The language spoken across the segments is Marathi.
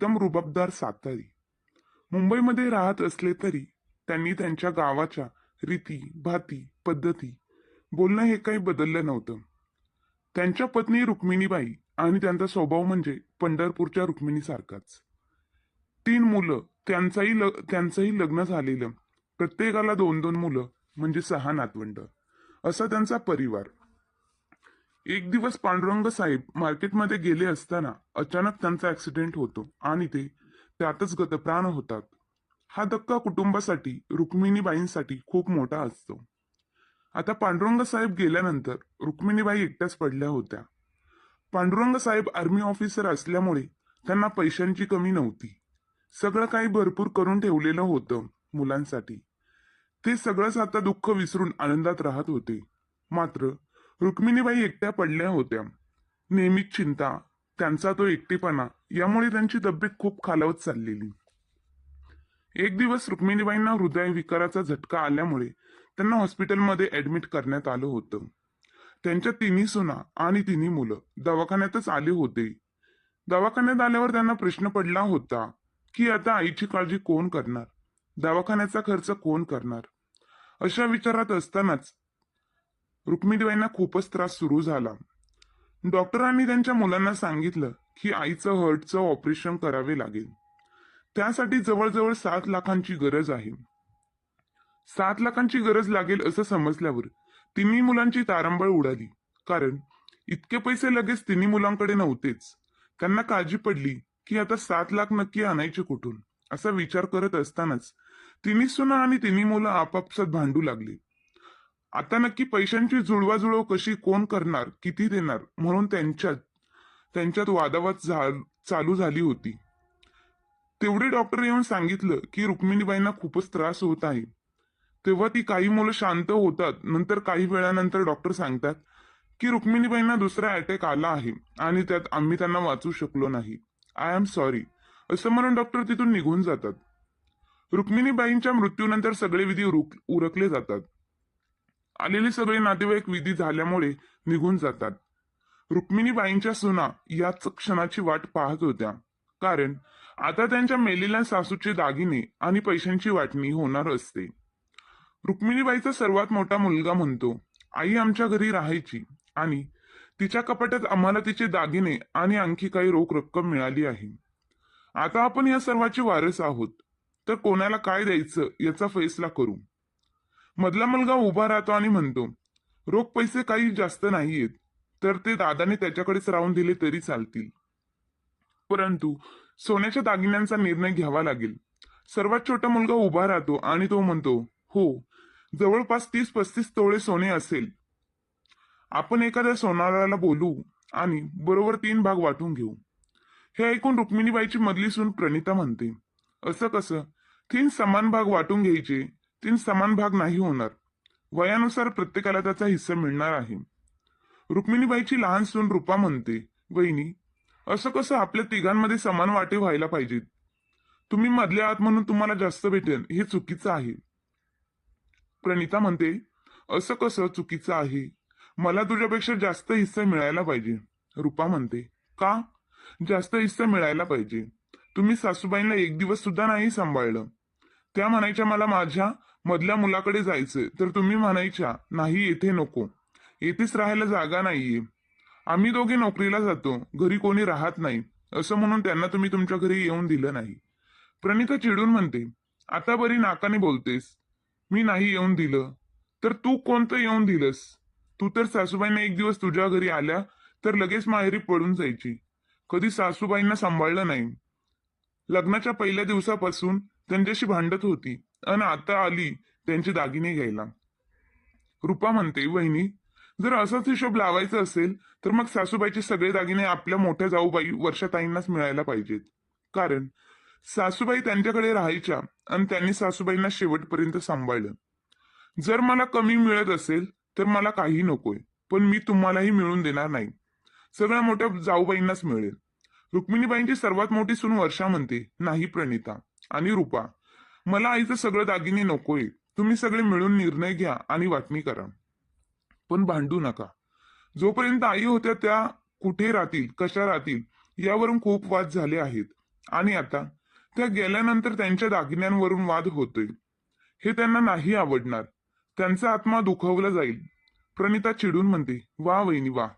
एकदम रुबाबदार सातारी. मुंबईमध्ये राहत असले तरी त्यांनी त्यांच्या गावाच्या रीती भाती पद्धती बोलणं हे काही बदललं नव्हतं. त्यांच्या पत्नी रुक्मिणीबाई आणि त्यांचा स्वभाव म्हणजे पंढरपूरच्या रुक्मिणीसारखाच. तीन मुलं त्यांचाही ल त्यांचंही लग्न झालेलं प्रत्येकाला दोन दोन मुलं म्हणजे सहा नातवंड असा त्यांचा परिवार. एक दिवस पांडुरंग साहेब मार्केटमध्ये गेले असताना अचानक त्यांचा ऍक्सिडेंट होतो आणि ते त्यातच गतप्राण होतात. हा धक्का कुटुंबासाठी रुक्मिणीबाईंसाठी खूप मोठा असतो. आता पांडुरंग साहेब गेल्यानंतर रुक्मिणीबाई एकट्याच पडल्या होत्या. पांडुरंग साहेब आर्मी ऑफिसर असल्यामुळे त्यांना पैशांची कमी नव्हती. सगळं काही भरपूर करून ठेवलेलं होतं मुलांसाठी. ते सगळंच आता दुःख विसरून आनंदात राहत होते. मात्र रुक्मिणीबाई एकट्या पडल्या होत्या. नेहमीच चिंता त्यांचा तो एकटेपणा यामुळे त्यांची तब्येत खूप खालावत चाललेली. एक दिवस रुक्मिणीबाईंना हृदय विकाराचा झटका आल्यामुळे त्यांना हॉस्पिटलमध्ये ऍडमिट करण्यात आलं होतं. त्यांच्या तिन्ही सुना आणि तिन्ही मुलं दवाखान्यातच आले होते. दवाखान्यात आल्यावर त्यांना प्रश्न पडला होता की आता आईची काळजी कोण करणार? दवाखान्याचा खर्च कोण करणार? अशा विचारात असतानाच रुक्मिणीबाईंना खूपच त्रास सुरू झाला. डॉक्टरांनी त्यांच्या मुलांना सांगितलं की आईचं हर्टचं ऑपरेशन करावे लागेल. त्यासाठी जवळजवळ सात लाखांची गरज आहे. सात लाखांची गरज लागेल असं समजल्यावर तिन्ही मुलांची तारंबळ उडाली. कारण इतके पैसे लगेच तिन्ही मुलांकडे नव्हतेच. त्यांना काळजी पडली की आता सात लाख नक्की आणायचे कुठून? असा विचार करत असतानाच तिन्ही सुना आणि तिन्ही मुलं आपापसात भांडू लागली. आता नक्की पैशांची जुळवाजुळव कशी कोण करणार किती देणार म्हणून त्यांच्यात त्यांच्यात वादावाद चालू झाली होती. तेवढे डॉक्टर येऊन सांगितलं की रुक्मिणीबाईंना खूपच त्रास होत आहे. तेव्हा ती काही मुलं शांत होतात नंतर काही वेळानंतर डॉक्टर सांगतात की रुक्मिणीबाईंना दुसरा अटॅक आला आहे आणि त्यात आम्ही त्यांना वाचू शकलो नाही. आय एम सॉरी असं म्हणून डॉक्टर तिथून निघून जातात. रुक्मिणीबाईंच्या मृत्यूनंतर सगळे विधी उरकले जातात. आलेले सगळे नातेवाईक विधी झाल्यामुळे निघून जातात. रुक्मिणीबाईंच्या सुना याच क्षणाची वाट पाहत होत्या. कारण आता त्यांच्या मेलेल्या सासूचे दागिने आणि पैशांची वाटणी होणार असते. रुक्मिणीबाईचा सर्वात मोठा मुलगा म्हणतो आई आमच्या घरी राहायची आणि तिच्या कपाटात आम्हाला तिचे दागिने आणि आणखी काही रोख रक्कम मिळाली आहे. आता आपण या सर्वाचे वारस आहोत. तर कोणाला काय द्यायचं याचा फैसला करू. मधला मुलगा उभा राहतो आणि म्हणतो रोख पैसे काही जास्त नाहीयेत. तर ते दादाने त्याच्याकडेच राहून दिले तरी चालतील. परंतु सोन्याच्या दागिन्यांचा निर्णय घ्यावा लागेल. सर्वात छोटा मुलगा उभा राहतो आणि तो म्हणतो हो जवळपास तीस पस्तीस तोळे सोने असेल. आपण एखाद्या सोनाराला बोलू आणि बरोबर तीन भाग वाटून घेऊ. हे ऐकून रुक्मिणीबाईची मधली सून प्रणिता म्हणते असं कसं? तीन समान भाग वाटून घ्यायचे. तीन समान भाग नाही होणार. वयानुसार प्रत्येकाला त्याचा हिस्सा मिळणार आहे. रुक्मिणीबाईची लहान सून रूपा म्हणते वहिनी असं कसं आपल्या तिघांमध्ये समान वाटे व्हायला पाहिजेत? तुम्ही मधल्या आहात म्हणून तुम्हाला जास्त भेटेल हे चुकीचं आहे. प्रणिता म्हणते असं कसं चुकीचं आहे? मला तुझ्यापेक्षा जास्त हिस्सा मिळायला पाहिजे. रूपा म्हणते का? जास्त हिस्सा मिळायला पाहिजे. तुम्ही सासूबाईंना एक दिवस सुद्धा नाही सांभाळलं. त्या म्हणायच्या मला माझ्या मधल्या मुलाकडे जायचं तर तुम्ही म्हणायच्या नाही येथे नको. येथेच राहायला जागा नाहीये. आम्ही दोघे नोकरीला जातो. घरी कोणी राहत नाही. असं म्हणून त्यांना तुम्ही तुमच्या घरी येऊन दिलं नाही. प्रणिता चिडून म्हणते आता बरी नाकाने बोलतेस. मी नाही येऊन दिलं. तर तू कोणतं येऊन दिलंस? तू तर सासूबाईंना एक दिवस तुझ्या घरी आल्या तर लगेच माहेरी पडून जायची. कधी सासूबाईंना सांभाळलं नाही. लग्नाच्या पहिल्या दिवसापासून त्यांच्याशी भांडत होती. आणि आता आली त्यांचे दागिने घ्यायला. रूपा म्हणते वहिनी जर असाच हिशोब लावायचा असेल तर मग सासूबाईचे सगळे दागिने आपल्या मोठ्या जाऊबाई वर्षाताईंनाच मिळायला पाहिजेत. कारण सासूबाई त्यांच्याकडे राहायच्या आणि त्यांनी सासूबाईंना शेवटपर्यंत सांभाळलं. जर मला कमी मिळत असेल तर मला काही नकोय पण मी तुम्हालाही मिळून देणार नाही. सगळ्या मोठ्या जाऊबाईंनाच मिळेल. रुक्मिणीबाईंची सर्वात मोठी सून वर्षा म्हणते नाही प्रणिता आणि रुपा मला आईचं सगळं दागिने नकोय. तुम्ही सगळे मिळून निर्णय घ्या आणि वाटणी करा. पण भांडू नका. जोपर्यंत आई होत्या त्या कुठे राहतील कशा राहतील यावरून खूप वाद झाले आहेत. आणि आता त्या गेल्यानंतर त्यांच्या दागिन्यांवरून वाद होतोय. हे त्यांना नाही आवडणार. त्यांचा आत्मा दुखावला जाईल. प्रणिता चिडून म्हणते वा वहिनी वा.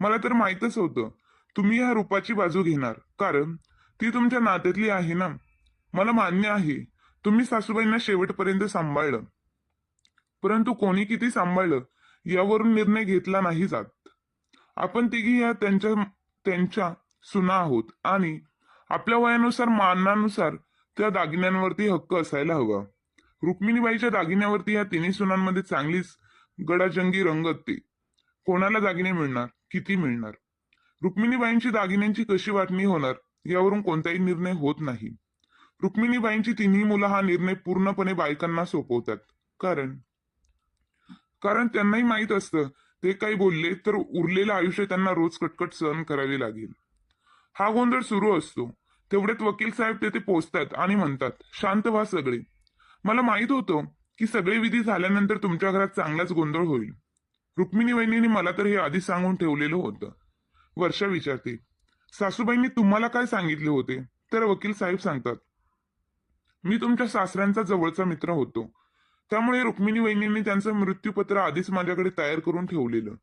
मला तर माहीतच होतं. तुम्ही ह्या रूपाची बाजू घेणार. कारण ती तुमच्या नात्यातली आहे ना. मला मान्य आहे. तुम्ही सासूबाईंना शेवटपर्यंत सांभाळलं. परंतु कोणी किती सांभाळलं यावरून निर्णय घेतला नाही जात. आपण तिघी या त्यांच्या त्यांच्या सुना आहोत आणि आपल्या वयानुसार मानानुसार त्या दागिन्यांवरती हक्क असायला हवा. रुक्मिणीबाईच्या दागिन्यावरती या तिन्ही सुनांमध्ये चांगलीच गडाजंगी रंगतते कोणाला दागिने मिळणार किती मिळणार? रुक्मिणीबाईंची दागिन्यांची कशी वाटणी होणार यावरून कोणताही निर्णय होत नाही. रुक्मिणीबाईंची तिन्ही मुलं हा निर्णय पूर्णपणे बायकांना सोपवतात. कारण? कारण त्यांनाही माहीत असतं ते काही बोलले तर उरलेलं आयुष्य त्यांना रोज कटकट सहन करावी लागेल. हा गोंधळ सुरू असतो. तेवढ्यात वकील साहेब तेथे पोहोचतात आणि म्हणतात शांत व्हा सगळे. मला माहीत होतं की सगळे विधी झाल्यानंतर तुमच्या घरात चांगलाच गोंधळ होईल. रुक्मिणी वहिनीने मला तर हे आधी सांगून ठेवलेलं होतं. वर्षा विचारते सासूबाईंनी तुम्हाला काय सांगितले होते? तर वकील साहेब सांगतात मी तुमच्या सासऱ्यांचा जवळचा मित्र होतो. त्यामुळे रुक्मिणी वहिनींनी त्यांचं मृत्यूपत्र आधीच माझ्याकडे तयार करून ठेवलेलं.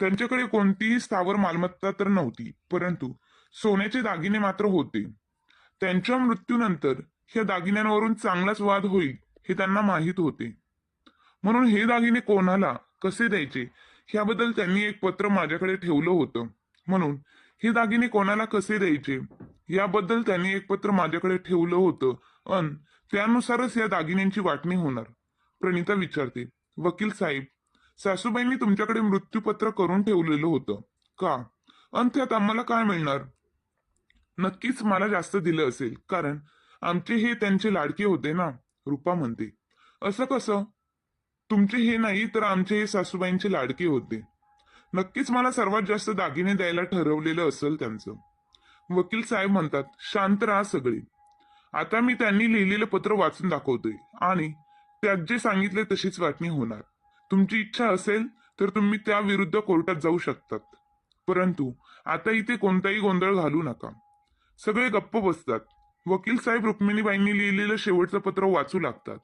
त्यांच्याकडे कोणतीही स्थावर मालमत्ता तर नव्हती परंतु सोन्याचे दागिने मात्र होते. त्यांच्या मृत्यूनंतर ह्या दागिन्यांवरून चांगलाच वाद होईल हे त्यांना माहीत होते. म्हणून हे दागिने कोणाला कसे द्यायचे ह्याबद्दल त्यांनी एक पत्र माझ्याकडे ठेवलं होतं. म्हणून हे दागिने कोणाला कसे द्यायचे? याबद्दल त्यांनी एक पत्र माझ्याकडे ठेवलं होतं. अन त्यानुसारच या दागिन्यांची वाटणी होणार. प्रणिता विचारते वकील साहेब सासूबाईंनी तुमच्याकडे मृत्यूपत्र करून ठेवलेलं होतं. का? अन त्यात आम्हाला काय मिळणार? नक्कीच मला जास्त दिलं असेल कारण आमचे हे त्यांचे लाडके होते ना रुपा म्हणते. असं कसं? तुमचे हे नाही तर आमचे हे सासूबाईंचे लाडके होते. नक्कीच मला सर्वात जास्त दागिने द्यायला ठरवलेलं असेल त्यांचं. वकील साहेब म्हणतात शांत राहा सगळे. आता मी त्यांनी लिहिलेलं पत्र वाचून दाखवतोय आणि त्यात जे सांगितले तशीच वाटणी होणार. तुमची इच्छा असेल तर तुम्ही त्या विरुद्ध कोर्टात जाऊ शकतात. परंतु आता इथे कोणताही गोंधळ घालू नका. सगळे गप्प बसतात. वकील साहेब रुक्मिणीबाईंनी लिहिलेलं शेवटचं पत्र वाचू लागतात.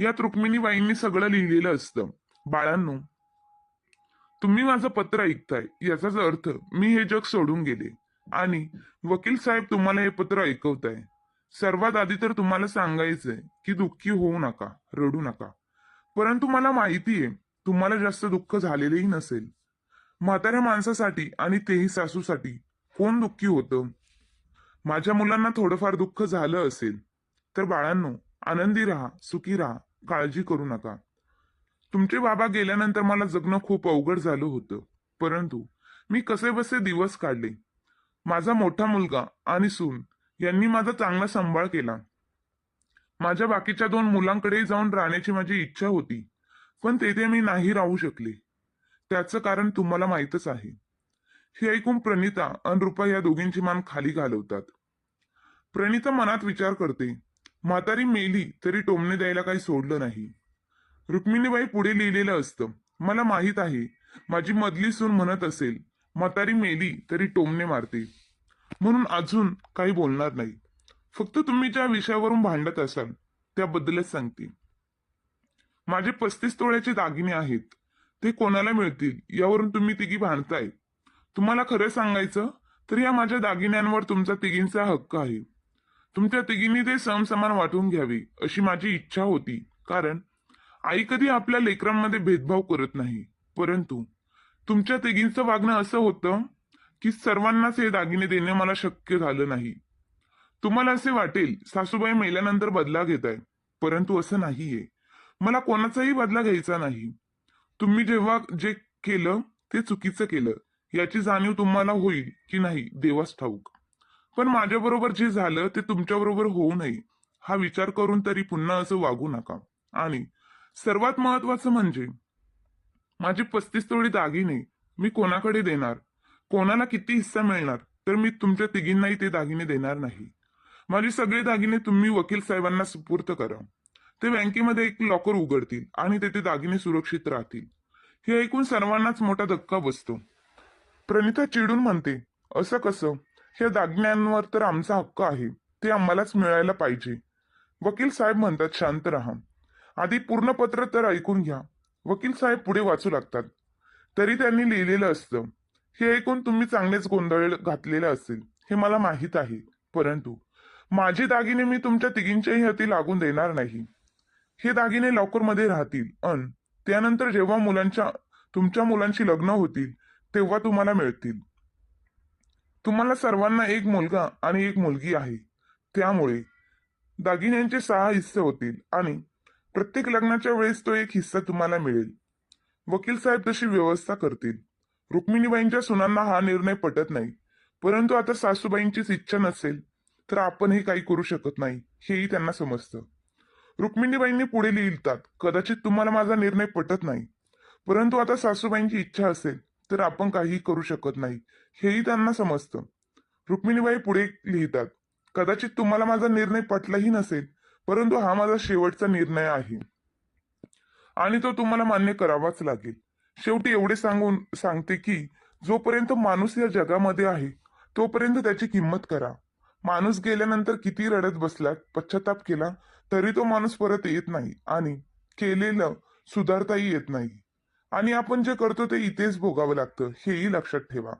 यात रुक्मिणीबाईंनी सगळं लिहिलेलं असतं. बाळांनो तुम्ही माझं पत्र ऐकताय याचाच अर्थ मी हे जग सोडून गेले. आणि वकील साहेब तुम्हाला हे पत्र ऐकवताय. सर्वात आधी तर तुम्हाला सांगायचंय की दुःखी होऊ नका रडू नका. परंतु मला माहिती आहे तुम्हाला जास्त दुःख झालेलेही नसेल. म्हाताऱ्या माणसासाठी आणि तेही सासूसाठी कोण दुःखी होतं? माझ्या मुलांना थोडंफार दुःख झालं असेल तर बाळांनो आनंदी राहा सुखी राहा काळजी करू नका. तुमचे बाबा गेल्यानंतर मला जगणं खूप अवघड झालं होतं. परंतु मी कसे बसे दिवस काढले. माझा मोठा मुलगा आणि सून यांनी माझा चांगला सांभाळ केला. माझ्या बाकीच्या दोन मुलांकडे जाऊन राहण्याची माझी इच्छा होती पण तेथे मी नाही राहू शकले. त्याचं कारण तुम्हाला माहीतच आहे. हे ऐकून प्रणिता आणि रुपा या दोघींची मान खाली घालवतात. प्रणिता मनात विचार करते म्हातारी मेली तरी टोमणे द्यायला काही सोडलं नाही. रुक्मिणीबाई पुढे लिहिलेलं असतं. मला माहीत आहे. माझी मधली सून म्हणत असेल. म्हातारी मेली तरी टोमने मारते. म्हणून अजून काही बोलणार नाही. फक्त तुम्ही ज्या विषयावरून भांडत असाल त्याबद्दलच सांगते. माझे पस्तीस तोळ्याचे दागिने आहेत. ते कोणाला मिळतील यावरून तुम्ही तिघी भांडताय. तुम्हाला खरं सांगायचं तर या माझ्या दागिन्यांवर तुमचा तिघींचा हक्क आहे. तुमच्या तिघींनी ते समसमान वाटून घ्यावे अशी माझी इच्छा होती. कारण आई कधी आपल्या लेकरांमध्ये भेदभाव करत नाही. परंतु तुमच्या तिघींचं वागणं असं होतं की सर्वांनाच हे दागिने देणे मला शक्य झालं नाही. तुम्हाला असे वाटेल सासूबाई मेल्यानंतर बदला घेत आहे परंतु असं नाहीये. मला कोणाचाही बदला घ्यायचा नाही. तुम्ही जेव्हा जे केलं ते चुकीचं केलं. याची जाणीव तुम्हाला होईल की नाही देवास ठाऊक. पण माझ्याबरोबर जे झालं ते तुमच्याबरोबर होऊ नये. हा विचार करून तरी पुन्हा असं वागू नका. आणि सर्वात महत्वाचं म्हणजे माझी पस्तीस तोळी दागिने मी कोणाकडे देणार? कोणाला किती हिस्सा मिळणार? तर मी तुमच्या तिघींनाही ते दागिने देणार नाही. माझे सगळे दागिने तुम्ही वकील साहेबांना सुपूर्त करा. ते बँकेमध्ये एक लॉकर उघडतील आणि तेथे दागिने सुरक्षित राहतील. हे ऐकून सर्वांनाच मोठा धक्का बसतो. प्रणिता चिडून म्हणते असं कसं? ह्या दागिन्यांवर तर आमचा हक्क आहे. ते आम्हालाच मिळायला पाहिजे. वकील साहेब म्हणतात शांत राहा. आधी पूर्ण पत्र तर ऐकून घ्या. वकील साहेब पुढे वाचू लागतात. तरी त्यांनी लिहिलेलं असतं. हे ऐकून तुम्ही चांगलेच गोंधळ घातलेलं असेल. हे मला माहीत आहे. परंतु माझे दागिने मी तुमच्या तिघींच्याही हाती लागून देणार नाही. हे दागिने लॉकरमध्ये राहतील. अन त्यानंतर जेव्हा मुलांच्या तुमच्या मुलांची लग्न होतील तेव्हा तुम्हाला मिळतील. तुम्हाला सर्वांना एक मुलगा आणि एक मुलगी आहे. त्यामुळे दागिन्यांचे सहा हिस्से होतील आणि प्रत्येक लग्नाच्या वेळेस तो एक हिस्सा तुम्हाला मिळेल. वकील साहेब तशी व्यवस्था करतील. रुक्मिणीबाईंच्या सुनांना हा निर्णय पटत नाही. परंतु आता सासूबाईंचीच इच्छा नसेल तर आपणही काही करू शकत नाही हेही त्यांना समजतं. रुक्मिणीबाईंनी पुढे लिहितात कदाचित तुम्हाला माझा निर्णय पटत नाही. परंतु आता सासूबाईंची इच्छा असेल तर आपण काहीही करू शकत नाही हेही त्यांना समजतं. रुक्मिणीबाई पुढे लिहितात कदाचित तुम्हाला माझा निर्णय पटलाही नसेल परंतु हा माझा शेवटचा निर्णय आहे. आणि तो तुम्हाला मान्य करावाच लागेल. शेवटी एवढे सांगून सांगते की जोपर्यंत माणूस या जगामध्ये आहे तोपर्यंत त्याची किंमत करा. माणूस गेल्यानंतर किती रडत बसला पश्चाताप केला तरी तो माणूस परत येत नाही आणि केलेलं सुधारताही येत नाही. आणि आपण जे करतो ते इथेच भोगावं लागतं हेही लक्षात ठेवा.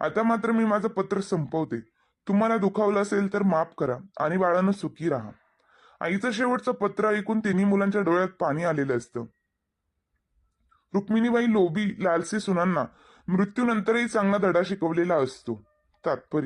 आता मात्र मी माझं पत्र संपवते. तुम्हाला दुखावलं असेल तर माफ करा आणि बाळानं सुखी राहा. आईचं शेवटचं पत्र ऐकून तिन्ही मुलांच्या डोळ्यात पाणी आलेलं असतं. रुक्मिणीबाई लोभी लालसी सुनांना मृत्यूनंतरही चांगला धडा शिकवलेला असतो. तात्पर्य